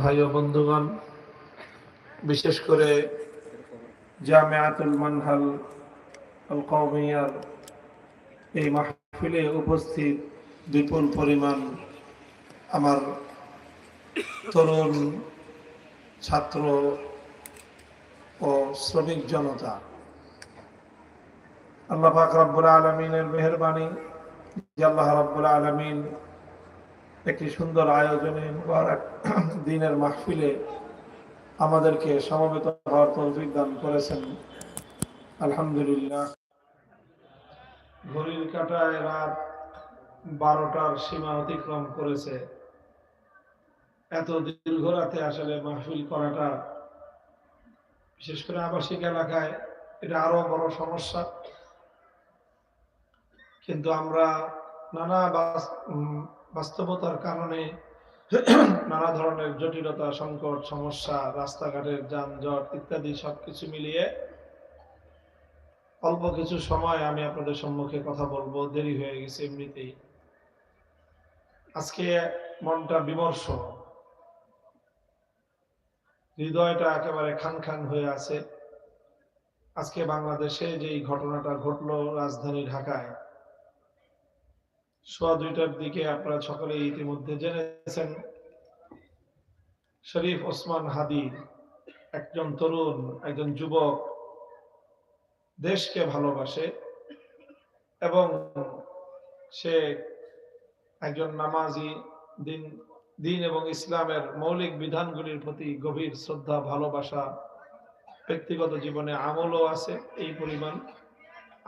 ভাই ও বন্ধুগণ, বিশেষ করে জামিয়াতুল মানহাল আল কওমিয়ার এই মাহফিলে উপস্থিত বিপুল পরিমাণ আমার তরুণ ছাত্র ও শ্রমিক জনতা। আল্লাহ পাক রব্বুল আলমিনের মেহরবানি, যে আল্লাহ রব্বুল আলমিন একটি সুন্দর আয়োজনে দিনের মাহফিলে আমাদেরকে সমবেত হওয়ার তৌফিক দান করেছেন। আলহামদুলিল্লাহ। ঘড়ির কাটায় রাত বারোটার সীমা অতিক্রম করেছে। এত দীর্ঘ রাতে আসলে মাহফিল করাটা, বিশেষ করে আবাসিক এলাকায়, এটা আরও বড় সমস্যা। কিন্তু আমরা নানা বাস্তবতার কারণে নানা ধরনের জটিলতা, সংকট, সমস্যা, রাস্তাঘাটের যানজট ইত্যাদি সবকিছু মিলিয়ে অল্প কিছু সময় আমি আপনাদের সম্মুখে কথা বলব। দেরি হয়ে গেছে এমনিতেই। আজকে মনটা বিমর্ষ। হৃদয়টা একেবারে খান খান হয়ে আছে। আজকে বাংলাদেশে যেই ঘটনাটা ঘটলো রাজধানী ঢাকায় সোয়া দুইটার দিকে আপনারা সকলে ইতিমধ্যে জেনেছেন। শরীফ ওসমান হাদি একজন তরুণ, একজন যুবক, দেশকে ভালোবাসে এবং সে একজন নামাজি, দিন দিন এবং ইসলামের মৌলিক বিধানগুলির প্রতি গভীর শ্রদ্ধা, ভালোবাসা, ব্যক্তিগত জীবনে আমলও আছে এই পরিমাণ।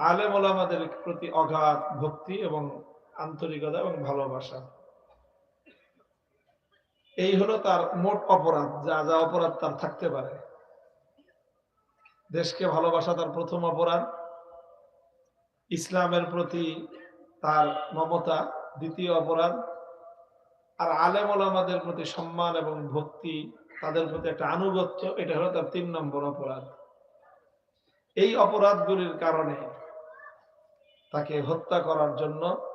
আলেম ওলামাদের প্রতি অগাধ ভক্তি এবং আন্তরিকতা এবং ভালোবাসা। এই হলো তার মোট অপরাধ, যা যা অপরাধ তার থাকতে পারে। দেশকে ভালোবাসা তার প্রথম অপরাধ। ইসলামের প্রতি তার মমতা দ্বিতীয় অপরাধ। আর আলেম ওলামাদের প্রতি সম্মান এবং ভক্তি তাদের প্রতি একটা আনুগত্য, এটা হলো তার তিন নম্বর অপরাধ। এই অপরাধগুলির কারণে তাকে হত্যা করার জন্য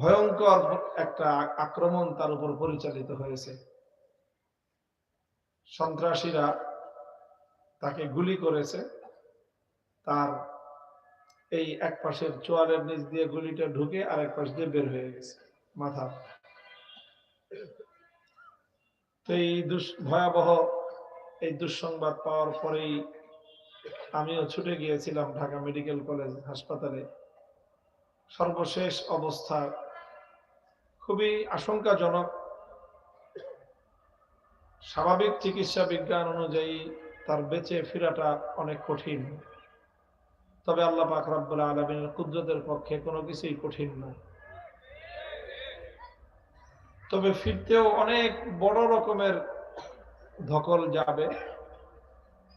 ভয়ঙ্কর একটা আক্রমণ তার উপর পরিচালিত হয়েছে। সন্ত্রাসীরা তাকে গুলি করেছে। তার এই এক পাশের চোয়ালের নিচ দিয়ে গুলিটা ঢুকে আর এক পাশ দিয়ে বের হয়ে গেছে মাথা। তো এই ভয়াবহ এই দুঃসংবাদ পাওয়ার পরেই আমিও ছুটে গিয়েছিলাম ঢাকা মেডিকেল কলেজ হাসপাতালে। সর্বশেষ অবস্থা খুবই আশঙ্কাজনক। স্বাভাবিক চিকিৎসা বিজ্ঞান অনুযায়ী তার বেঁচে ফেরাটা অনেক কঠিন। তবে আল্লাহ পাক আলমিনের কুদরতের পক্ষে কোনো কিছুই কঠিন না তবে ফিরতেও অনেক বড় রকমের ধকল যাবে।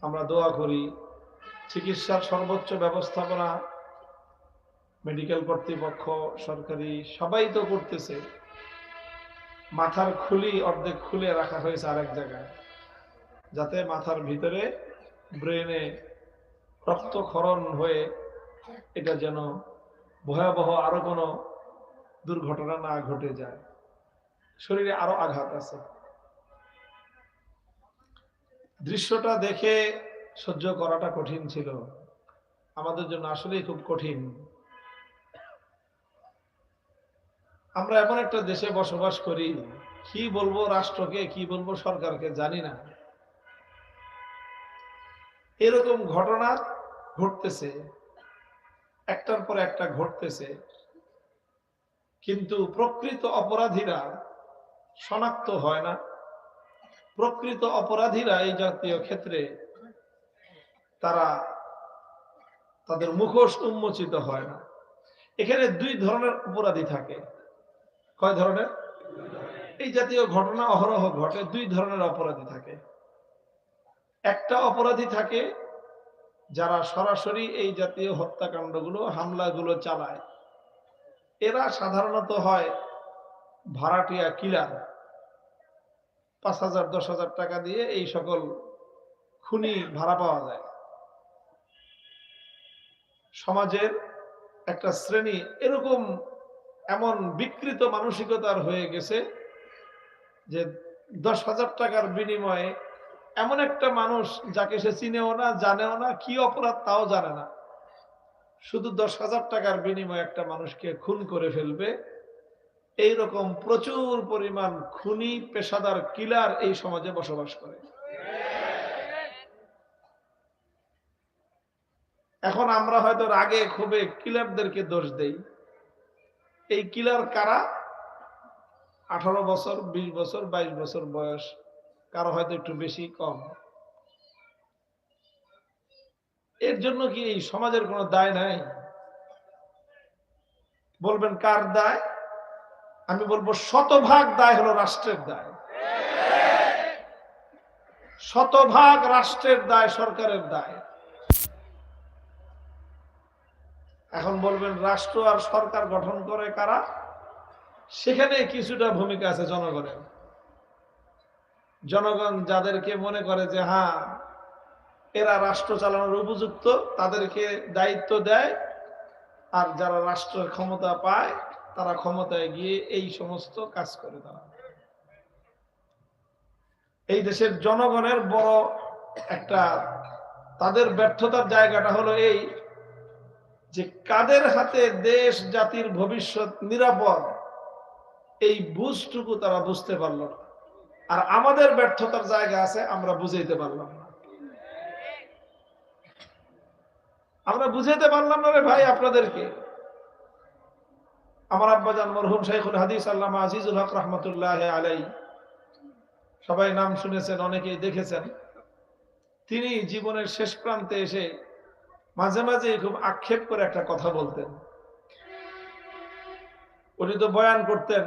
আমরা দোয়া করি, চিকিৎসার সর্বোচ্চ ব্যবস্থাপনা, মেডিকেল কর্তৃপক্ষ, সরকারি, সবাই তো করতেছে। মাথার খুলি অর্ধেক খুলে রাখা হয়েছে আরেক জায়গায়, যাতে মাথার ভিতরে ব্রেনে রক্তক্ষরণ হয়ে এটা যেন ভয়াবহ আরও কোনো দুর্ঘটনা না ঘটে যায়। শরীরে আরও আঘাত আছে। দৃশ্যটা দেখে সহ্য করাটা কঠিন ছিল। আমাদের জন্য আসলেই খুব কঠিন। আমরা এমন একটা দেশে বসবাস করি, কি বলব রাষ্ট্রকে, কি বলব সরকারকে জানি না। এরকম ঘটনা ঘটতেছে, একটার পর একটা ঘটতেছে। কিন্তু প্রকৃত অপরাধীরা শনাক্ত হয় না। প্রকৃত অপরাধীরা এই জাতীয় ক্ষেত্রে তারা তাদের মুখোশ উন্মোচিত হয় না। এখানে দুই ধরনের অপরাধী থাকে। কয় ধরনের? এই জাতীয় ঘটনা অহরহ ঘটে, দুই ধরনের অপরাধী থাকে। একটা অপরাধী থাকে যারা সরাসরি এই জাতীয় হত্যাকাণ্ডগুলো, হামলাগুলো চালায়। এরা সাধারণত হয় ভাড়াটিয়া কিলার। পাঁচ হাজার, দশ হাজার টাকা দিয়ে এই সকল খুনি ভাড়া পাওয়া যায়। সমাজের একটা শ্রেণি এরকম এমন বিকৃত মানসিকতার হয়ে গেছে যে দশ হাজার টাকার বিনিময়ে এমন একটা মানুষ যাকে সে চিনেও না, জানেও না, কি অপরাধ তাও জানে না। শুধু দশ হাজার টাকার বিনিময়ে একটা মানুষকে খুন করে ফেলবে। এই রকম প্রচুর পরিমাণ খুনি, পেশাদার কিলার এই সমাজে বসবাস করে। এখন আমরা হয়তো রাগে ক্ষোভে কিলারদেরকে দোষ দেই। এই কিলার কারা? আঠারো বছর ২০ বছর ২২ বছর বয়স। কারও হয়তো একটু বেশি, কম। এর জন্য কি এই সমাজের কোনো দায় নাই? বলবেন, কার দায়? আমি বলব, শতভাগ দায় হলো রাষ্ট্রের দায়। শতভাগ রাষ্ট্রের দায়, সরকারের দায়। এখন বলবেন, রাষ্ট্র আর সরকার গঠন করে কারা? সেখানে কিছুটা ভূমিকা আছে জনগণের। জনগণ যাদেরকে মনে করে যে হ্যাঁ এরা রাষ্ট্র চালানোর উপযুক্ত, তাদেরকে দায়িত্ব দেয়, আর যারা রাষ্ট্রের ক্ষমতা পায়, তারা ক্ষমতায় গিয়ে এই সমস্ত কাজ করে তারা। এই দেশের জনগণের বড় একটা, তাদের ব্যর্থতার জায়গাটা হলো এই যে কাদের হাতে দেশ, জাতির ভবিষ্যৎ নিরাপদ, এই বুঝটুকু তারা বুঝতে পারল না। আর আমাদের ব্যর্থতার জায়গা আছে, আমরা বুঝাইতে পারলাম না। আমরা বুঝাইতে পারলাম না রে ভাই আপনাদেরকে। আমার আব্বাজান মরহুম শাইখুল হাদিস আল্লামা আজিজুল হক রহমতুল্লাহ আলাই সবাই নাম শুনেছেন, অনেকেই দেখেছেন। তিনি জীবনের শেষ প্রান্তে এসে মাঝে মাঝে খুব আক্ষেপ করে একটা কথা বলতেন। উনি তো বয়ান করতেন,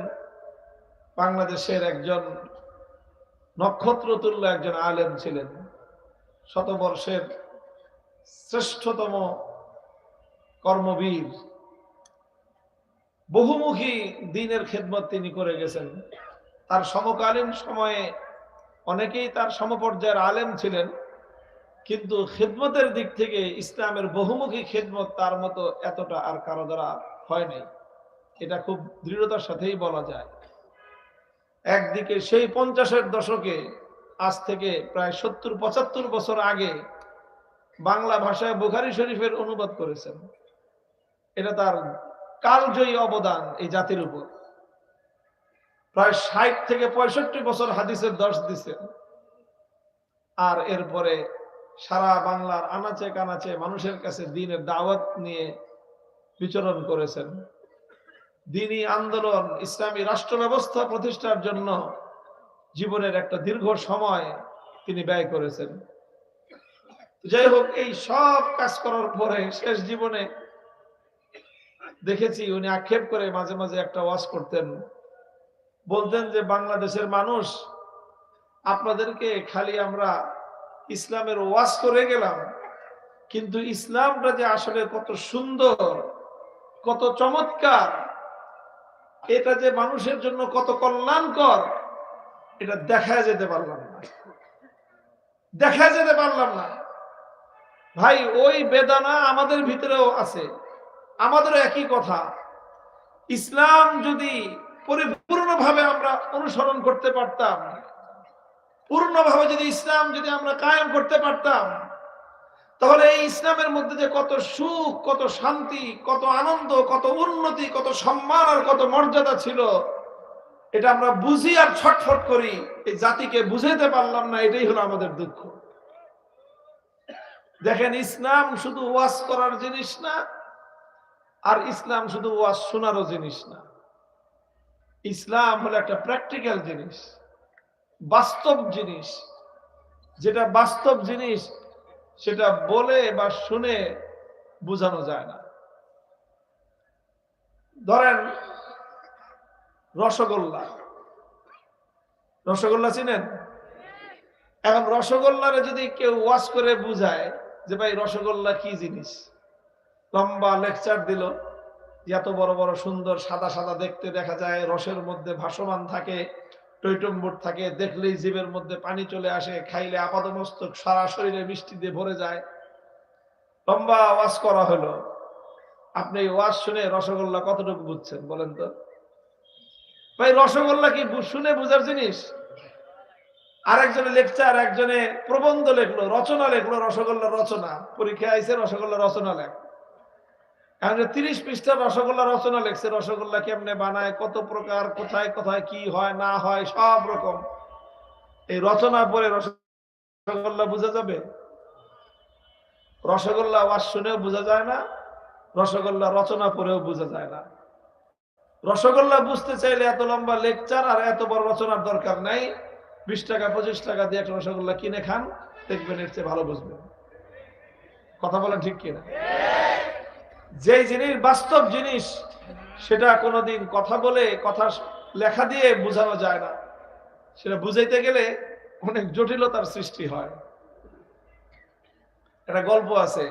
বাংলাদেশের একজন নক্ষত্র তুল্য একজন আলেম ছিলেন। শতবর্ষের শ্রেষ্ঠতম কর্মবীর। বহুমুখী দিনের খেদমত তিনি করে গেছেন। তার সমকালীন সময়ে অনেকেই তার সমপর্যায়ের আলেম ছিলেন। কিন্তু খেদমতের দিক থেকে ইসলামের বহুমুখী খেদমত তার মতো এতটা আর কারও দ্বারা হয় নাই। এটা খুব দৃঢ়তার সাথেই বলা যায়। একদিকে সেই পঞ্চাশের দশকে আজ থেকে প্রায় সত্তর, পঁচাত্তর বছর আগে বাংলা ভাষায় বুখারি শরীফের অনুবাদ করেছেন। এটা তার কালজয়ী অবদান এই জাতির উপর। প্রায় ষাট থেকে পঁয়ষট্টি বছর হাদিসের দশ দিচ্ছেন আর এরপরে সারা বাংলার আনাচে কানাচে মানুষের কাছে দিনের দাওয়াত নিয়ে বিচরণ করেছেন। দিনী আন্দোলন, ইসলামী রাষ্ট্র ব্যবস্থা প্রতিষ্ঠার জন্য জীবনের একটা দীর্ঘ সময় তিনি ব্যয় করেছেন। যাই হোক, এই সব কাজ করার পরে শেষ জীবনে দেখেছি উনি আক্ষেপ করে মাঝে মাঝে একটা ওয়াজ করতেন। বলতেন যে, বাংলাদেশের মানুষ, আপনাদেরকে খালি আমরা ইসলামের ওয়াজ করে গেলাম। কিন্তু ইসলামটা যে আসলে কত সুন্দর, কত চমৎকার, এটা যে মানুষের জন্য কত কল্যাণকর, এটা দেখা যেতে পারলাম না। দেখা যেতে পারলাম না। ভাই, ওই বেদানা আমাদের ভিতরেও আছে। আমাদের একই কথা। ইসলাম যদি পরিপূর্ণভাবে আমরা অনুসরণ করতে পারতাম পূর্ণভাবে যদি ইসলাম যদি আমরা কায়েম করতে পারতাম, তাহলে এই ইসলামের মধ্যে যে কত সুখ, কত শান্তি, কত আনন্দ, কত উন্নতি, কত সম্মান আর কত মর্যাদা ছিল, এটা আমরা বুঝি আর ছটফট করি। এই জাতিকে বুঝাইতে পারলাম না, এটাই হলো আমাদের দুঃখ। দেখেন, ইসলাম শুধু ওয়াজ করার জিনিস না, আর ইসলাম শুধু ওয়াজ শোনারও জিনিস না। ইসলাম হলো একটা প্র্যাকটিক্যাল জিনিস। বাস্তব জিনিস। যেটা বাস্তব জিনিস, সেটা বলে বা শুনে বোঝানো যায় না। ধরেন, রসগোল্লা। রসগোল্লা চিনেন? এখন রসগোল্লারে যদি কেউ ওয়াশ করে বুঝায় যে, ভাই, রসগোল্লা কি জিনিস? লম্বা লেকচার দিল। এত বড় বড় সুন্দর সাদা সাদা দেখতে দেখা যায়, রসের মধ্যে ভাসমান থাকে। টৈটম্বুর থাকে, দেখলেই জীবের মধ্যে পানি চলে আসে, খাইলে আপাদমস্তক সারা শরীরে মিষ্টি দিয়ে ভরে যায়। লম্বা ওয়াজ করা হলো। আপনি এই ওয়াজ শুনে রসগোল্লা কতটুকু বুঝছেন বলেন তো? ভাই, রসগোল্লা কি শুনে বুঝার জিনিস? আরেকজনে লেকচার একজনে প্রবন্ধ লেখলো, রচনা লেখলো রসগোল্লা রচনা। পরীক্ষা আইসে রসগোল্লা রচনা লেখ। এখন তিরিশ পৃষ্ঠার রসগোল্লা রচনা লেখছে, রসগোল্লা কেমনে বানায়, কত প্রকার, কোথায় কোথায় কি হয়, না হয়, সব রকম। এই রচনা পরে রসগোল্লা বোঝা যাবে? রসগোল্লা আওয়াজ শুনেও বোঝা যায় না, রসগোল্লা রচনা পড়েও বোঝা যায় না। রসগোল্লা বুঝতে চাইলে এত লম্বা লেকচার আর এত বড় রচনার দরকার নাই। বিশ টাকা, পঁচিশ টাকা দিয়ে একটা রসগোল্লা কিনে খান, দেখবেন এর চেয়ে ভালো বুঝবেন। কথা বলেন ঠিক কিনা? যেই জিনিস, বাস্তব জিনিস, সেটা কোনোদিন কথা বলে, কথা লেখা দিয়ে বোঝানো যায় না। সেটা বুঝাইতে গেলে অনেক জটিলতার সৃষ্টি হয়। একটা গল্প আছে।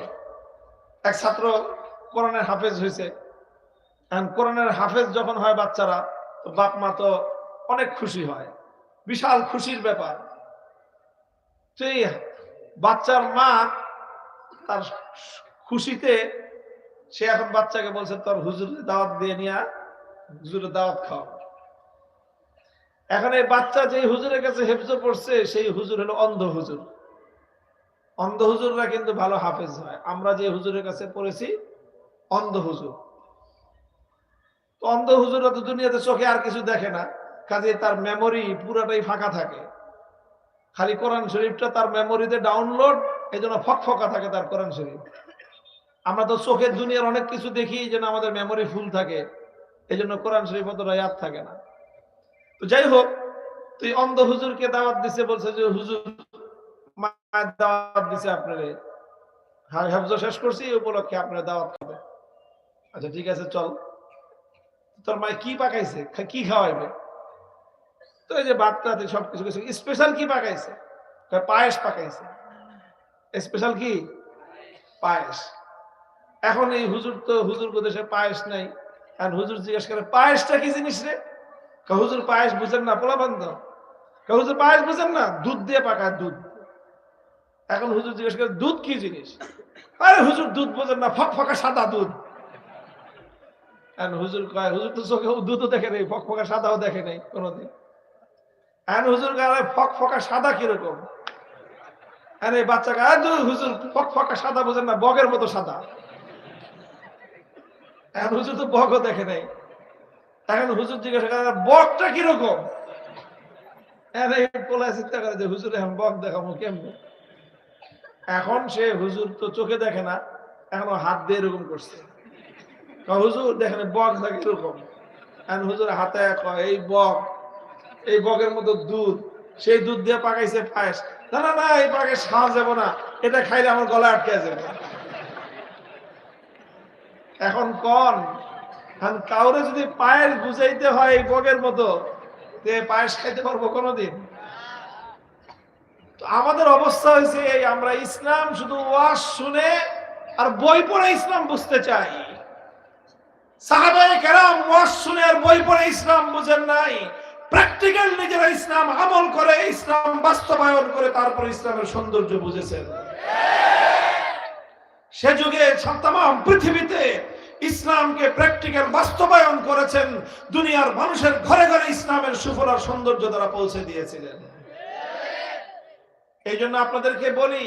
এক ছাত্র কোরআনের হাফেজ হয়েছে। এখন কোরআনের হাফেজ যখন হয় বাচ্চারা, তো বাপ মা তো অনেক খুশি হয়। বিশাল খুশির ব্যাপার। সেই বাচ্চার মা তার খুশিতে সে এখন বাচ্চাকে বলছে, তোর হুজুরের দাওয়াত দিয়ে নিয়ে হুজুরের দাওয়াত খাও এখন এই বাচ্চা যে হুজুরের কাছে হেফজ পড়ছে, সেই হুজুর হলো অন্ধ হুজুর। অন্ধ হুজুররা কিন্তু ভালো হাফেজ হয়। আমরা যে হুজুরের কাছে পড়েছি, অন্ধ হুজুর। অন্ধ হুজুররা তো দুনিয়াতে চোখে আর কিছু দেখে না। কাজে তার মেমোরি পুরাটাই ফাঁকা থাকে। খালি কোরআন শরীফটা তার মেমোরিতে ডাউনলোড এই জন্য ফক ফকা থাকে তার কোরআন শরীফ। আমরা তো চোখের দুনিয়ার অনেক কিছু দেখি যেন আমাদের মেমোরি ফুল থাকে। এই জন্য কোরআন শরীফ অতটা ইয়াদ থাকে না। তো যাই হোক, তুই অন্ধ হুজুরকে দাওয়াত দিছে, বলছে যে, হুজুর দাওয়াত দিছে আপনারে। হ্যাঁ হেফজ শেষ করছি, এই উপলক্ষে আপনার দাওয়াত খাবে আচ্ছা ঠিক আছে, চল। তোর মায় কি পাকাইছে? কি খাওয়াইবে? তো এই যে বাচ্চাতে সবকিছু কিছু স্পেশাল কি পাকাইছে? পায়েস পাকাইছে। স্পেশাল কি? পায়েস। এখন এই হুজুর তো হুজুর দেশে পায়েস নাই। আর হুজুর জিজ্ঞেস করে, পায়েসটা কি জিনিস রে? হুজুর, পায়েস বুঝেন না, পোলা বন্ধ। হুজুর, পায়েস বুঝেন না, দুধ দিয়ে পাকায় দুধ। এখন হুজুর জিজ্ঞেস করে, দুধ কি জিনিস? আরে হুজুর, দুধ বোঝেন না, ফক ফকা সাদা দুধ। হুজুর কয়, হুজুর তো চোখে দেখে নেই, ফক ফকা সাদাও দেখে নেই কোনোদিন। এখন হুজুর কয় ফক ফকা সাদা কীরকম? আরে বাচ্চা "আরে হুজুর, ফক ফকা সাদা বোঝেন না, বগের মতো সাদা। এখন হুজুর তো বগও দেখে নেই। এখন হুজুর জিজ্ঞাসা করে বকটা কীরকম? চিন্তা করে যে, হুজুর, এখন বক দেখাবো এখন সে হুজুর তো চোখে দেখে না হাত দিয়ে এরকম করছে। হুজুর, দেখেন বক দেখে এরকম? এখন হুজুর হাতে এই বক, এই বকের মতো দুধ, সেই দুধ দিয়ে পাকাইছে পায়েস। না না না, এই পাকে খাওয়া যাব না, এটা খাইলে আমার গলা আটকে যাবে। এখন কন? এখন কাউরে যদি পায়েস বুঝাইতে হয় বগের মতো, তে পায়েস খাইতে পারব কোনোদিন? আমাদের অবস্থা হয়েছে এই, আমরা ইসলাম শুধু ওয়াজ শুনে আর বই পড়ে ইসলাম বুঝতে চাই। শুনে আর বই পড়ে ইসলাম বুঝেন নাই। প্র্যাকটিক্যাল নিজেরা ইসলাম আমল করে, ইসলাম বাস্তবায়ন করে, তারপর ইসলামের সৌন্দর্য বুঝেছেন। সে যুগে তাম পৃথিবীতে ইসলামকে প্র্যাকটিক্যাল বাস্তবায়ন করেছেন, দুনিয়ার মানুষের ঘরে ঘরে ইসলামের সুফল আর সৌন্দর্য দ্বারা পৌঁছে দিয়েছিলেন। এই জন্য আপনাদেরকে বলি,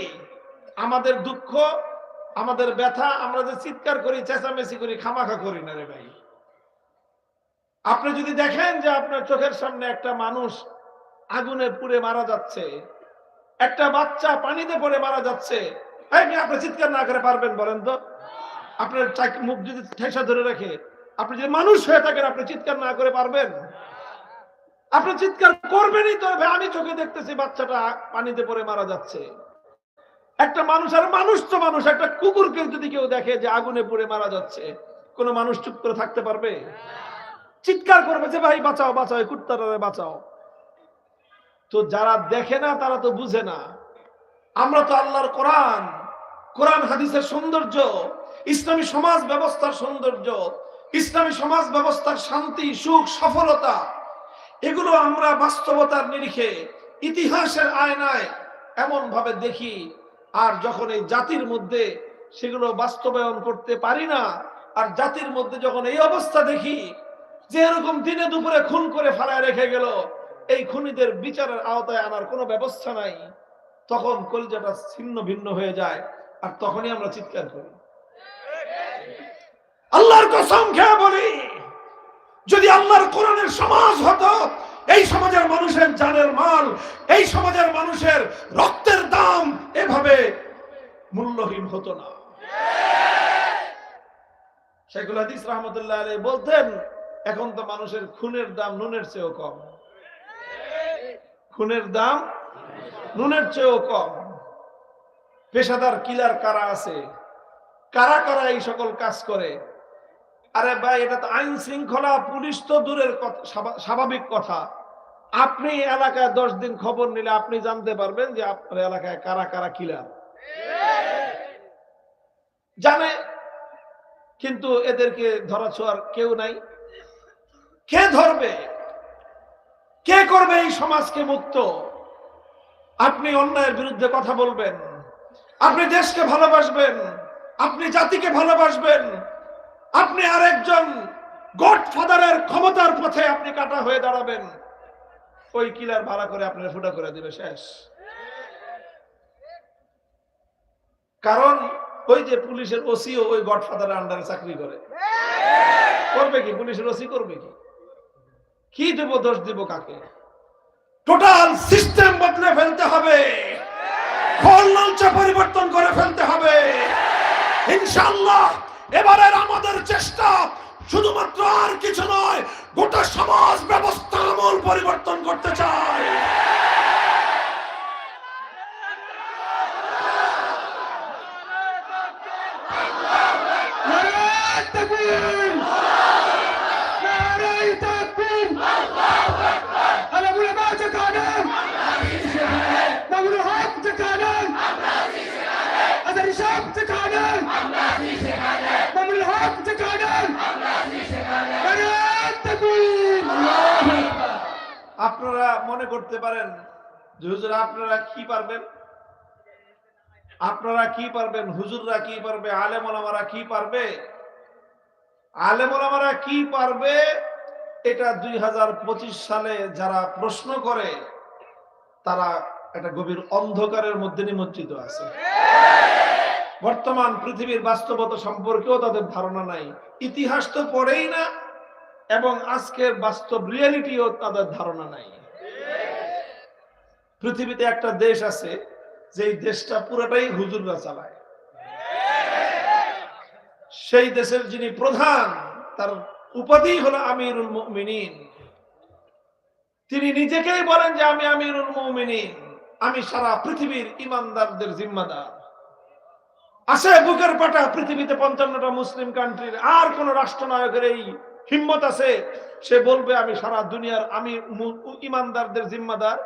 আমাদের দুঃখ, আমাদের ব্যথা, আমরা যে চিৎকার করি, চেঁচামেচি করি, খামাখা করি না রে ভাই। আপনি যদি দেখেন যে আপনার চোখের সামনে একটা মানুষ আগুনে পুড়ে মারা যাচ্ছে, একটা বাচ্চা পানিতে পড়ে মারা যাচ্ছে আপনি চিৎকার না করে পারবেন বলেন তো? আপনার মুখ যদি ঠেসা ধরে রাখে, আপনি যদি মানুষ হয়ে থাকেন, আপনি চিৎকার না করে পারবেন? আপনি চিৎকার করবেনই তো আমি চোখে দেখতেছি বাচ্চাটা পানিতে পড়ে মারা যাচ্ছে। একটা মানুষ, আর মানুষ তো মানুষ, একটা কুকুরকে যদি কেউ দেখে যে আগুনে পুড়ে মারা যাচ্ছে, কোনো মানুষ চুপ করে থাকতে পারবে? চিৎকার করবে যে, ভাই, বাঁচাও বাঁচাও, এই কুত্তাটারে বাঁচাও। তো যারা দেখে না, তারা তো বুঝে না। আমরা তো আল্লাহর কোরআন। কোরআন, হাদিসের সৌন্দর্য, ইসলামী সমাজ ব্যবস্থার সৌন্দর্য, ইসলামী সমাজ ব্যবস্থার শান্তি, সুখ, সফলতা, এগুলো আমরা বাস্তবতার নিরিখে ইতিহাসের আয়নায় এমন ভাবে দেখি। আর যখন এই জাতির মধ্যে সেগুলো বাস্তবায়ন করতে পারি না, আর জাতির মধ্যে যখন এই অবস্থা দেখি যে এরকম দিনে দুপুরে খুন করে ফেলায় রেখে গেল, এই খুনিদের বিচারের আওতায় আনার কোনো ব্যবস্থা নাই, তখন কলজাটা ছিন্ন ভিন্ন হয়ে যায়। আর তখনই আমরা চিৎকার করি। আল্লাহর কসম খেয়ে বলি, যদি আল্লাহর কোরআনের সমাজ হতো, এই সমাজের মানুষের জানের মাল, এই সমাজের মানুষের রক্তের দাম এভাবে মূল্যহীন হতো না। শেখুল হাদিস রহমতুল্লাহ আলাই বলতেন, এখন তো মানুষের খুনের দাম নুনের চেয়েও কম। খুনের দাম নুনের চেয়েও কম। পেশাদার কিলার কারা আছে? কারা কারা এই সকল কাজ করে? আরে ভাই, এটা তো আইন শৃঙ্খলা, পুলিশ তো দূরের কথা স্বাভাবিক কথা। আপনি এলাকায় দশ দিন খবর নিলে আপনি জানতে পারবেন যে আপনার এলাকায় কারা কারা কিলার জানে, কিন্তু এদেরকে ধরা ছোঁয়ার কেউ নাই। কে ধরবে? কে করবে এই সমাজকে মুক্ত? আপনি অন্যায়ের বিরুদ্ধে কথা বলবেন। আপনি দেশকে ভালোবাসবেন, আপনি জাতিকে ভালোবাসবেন, আপনি আরেকজন গড ফাদারের ক্ষমতার পথে আপনি কাটা হয়ে দাঁড়াবেন। ওই কিলার ভাড়া করে আপনার ফুটা করে দিবে, শেষ। কারণ ওই যে পুলিশের ওসিও ওই গড ফাদারের আন্ডারে চাকরি করে। করবে কি? পুলিশের ওসি করবে কি? কি দেব, দোষ দিব কাকে? টোটাল সিস্টেম বদলে ফেলতে হবে। ফল লালচা পরিবর্তন করে ফেলতে হবে। ইনশাল্লাহ এবারের আমাদের চেষ্টা শুধুমাত্র আর কিছু নয়, গোটা সমাজ ব্যবস্থা আমল পরিবর্তন করতে চায়। আপনারা মনে করতে পারেন যে, হুজুর, আপনারা কি পারবেন? আপনারা কি পারবেন? হুজুররা কি পারবে? আলেম ওলামারা কি পারবে? আলেম ওলামারা কি পারবে? এটা দুই হাজার পঁচিশ সালে যারা প্রশ্ন করে, তারা একটা গভীর অন্ধকারের মধ্যে নিমজ্জিত আছে। বর্তমান পৃথিবীর বাস্তবতা সম্পর্কেও তাদের ধারণা নাই। ইতিহাস তো পড়েই না। এবং আজকের বাস্তব রিয়েলিটিও তাদের ধারণা নাই। পৃথিবীতে একটা দেশ আছে, যেই দেশটা পুরোটাই হুজুররা চালায়। সেই দেশের যিনি প্রধান, তার উপাধি হলো আমিরুল মুমিনিন। তিনি নিজেকেই বলেন যে, আমি আমিরুল মুমিনিন। আমি সারা পৃথিবীর ইমানদারদের জিম্মাদার। আছে বুকের পাটা পৃথিবীতে পঞ্চান্নটা মুসলিম কান্ট্রির আর কোন রাষ্ট্রনায়কের এই হিম্মত আছে। সে বলবে আমি সারা দুনিয়ার আমি ইমানদারদের জিম্মাদার।